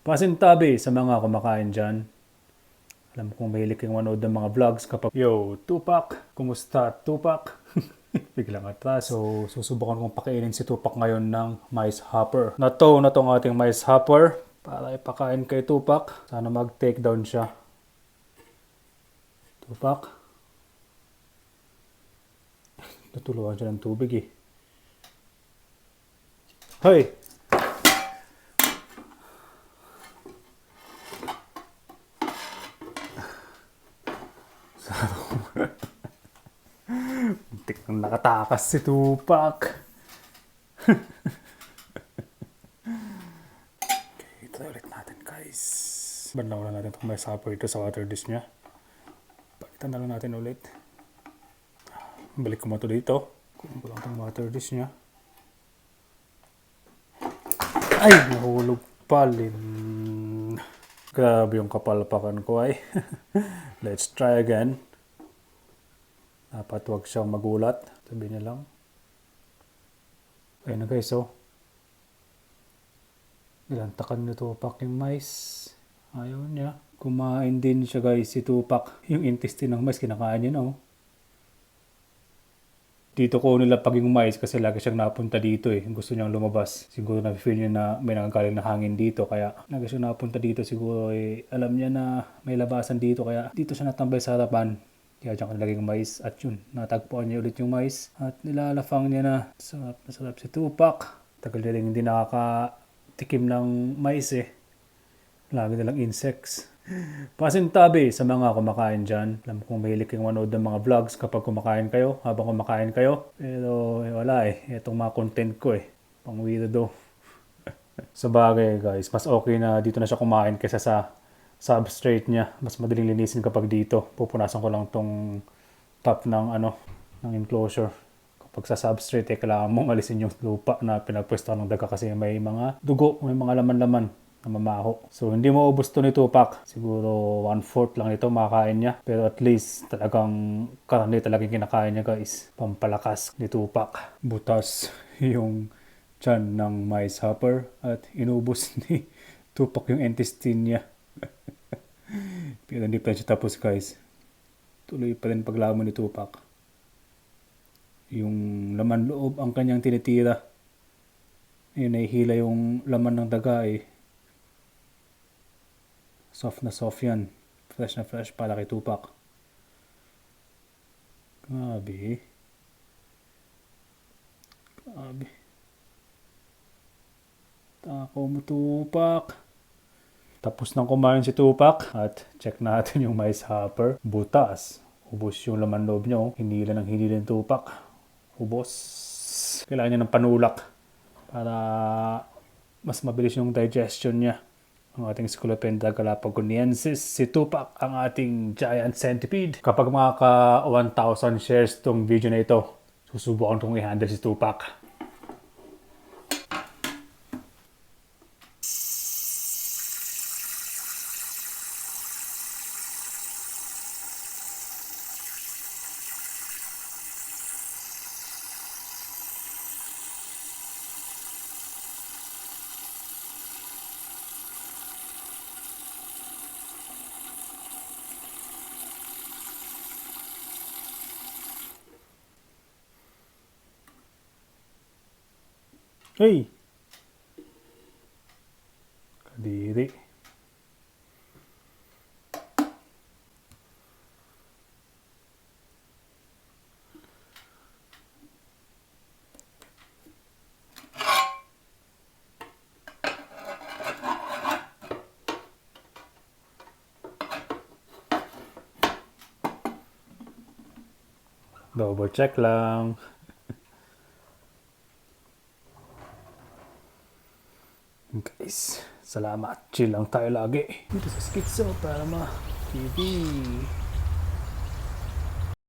Pasintabi sa mga kumakain dyan. Alam kong mahilig kang manood ng mga vlogs kapag, Yo, Tupac! Kumusta, Tupac? Biglang atras. So, susubukan kong pakainin si Tupac ngayon ng mice hopper. Nato na tong ating mice hopper para ipakain kay Tupac. Sana mag-take down siya. Tupac. Natuluan siya ng tubig eh. Hoy! Muntik nang nakatakas si Tupac. okay, try ulit natin guys. Banlaw na natin itong may supper ito sa water dish niya. Palitan na lang natin ulit. Balik ko mo ito dito. Ko lang itong water dish niya. Ay, nahulog palin. Grabe yung kapalpakan ko ay. Let's try again. Dapat wag siyang magulat. Sabi niya lang. Ayun na guys, oh. Nilantakan ni Tupac yung mice. Ayaw niya. Kumain din siya guys, si Tupac. Yung intestine ng mice, kinakain niya na, oh. Dito ko nila paging mais kasi lagi siyang napunta dito eh. Gusto niyang lumabas. Siguro na feel niya na may nangagaling na hangin dito. Kaya lagi siyang napunta dito siguro eh. Alam niya na may labasan dito. Kaya dito siya natambay sa harapan. Kaya dyan ka nilaging mais. At yun, natagpuan niya ulit yung mais. At nilalafang niya na. Sarap na sarap si Tupac. Tagal niya rin hindi nakakatikim ng mais eh. Lagi nilang insects. Pasintabi sa mga kumakain dyan. Alam kong mahilig kang manood ng mga vlogs kapag kumakain kayo, habang kumakain kayo. Pero eh, wala eh. Itong mga content ko eh. Pang weirdo. sa bagay guys, mas okay na dito na siya kumain kaysa sa substrate niya. Mas madaling linisin kapag dito. Pupunasan ko lang tong top ng ano, ng enclosure. Kapag sa substrate, eh, kailangan mong alisin yung lupa na pinagpwesto ng daga kasi may mga dugo, may mga laman-laman na. So, hindi mo ubos to ni Tupac. Siguro one-fourth lang ito makakain niya. Pero at least talagang karami talagang kinakain niya guys. Pampalakas ni Tupac. Butas yung tiyan ng mice hopper at inubos ni Tupac yung intestine niya. Pero hindi pa siya tapos guys. Tuloy pa rin paglamon ni Tupac. Yung laman loob ang kanyang tinitira. Ayun, nahihila yung laman ng daga eh. Soft na soft yan. Fresh na fresh para kay Tupac. Grabe. Grabe. Tako mo Tupac. Tapos nang kumain si Tupac at check natin yung mice hopper. Butas. Ubos yung laman loob niya. Hinila ng hinila ng Tupac. Ubos. Kailangan niya ng panulak para mas mabilis yung digestion niya. Ang ating Scolopendra galapagoniensis, si Tupac ang ating giant centipede. Kapag makaka 1,000 shares tong video na ito, susubukan kong i-handle si Tupac. Ehi! Kadiri. Double check lang. Guys, salamat. Chill lang tayo lagi. Dito sa Skitso para ma TV.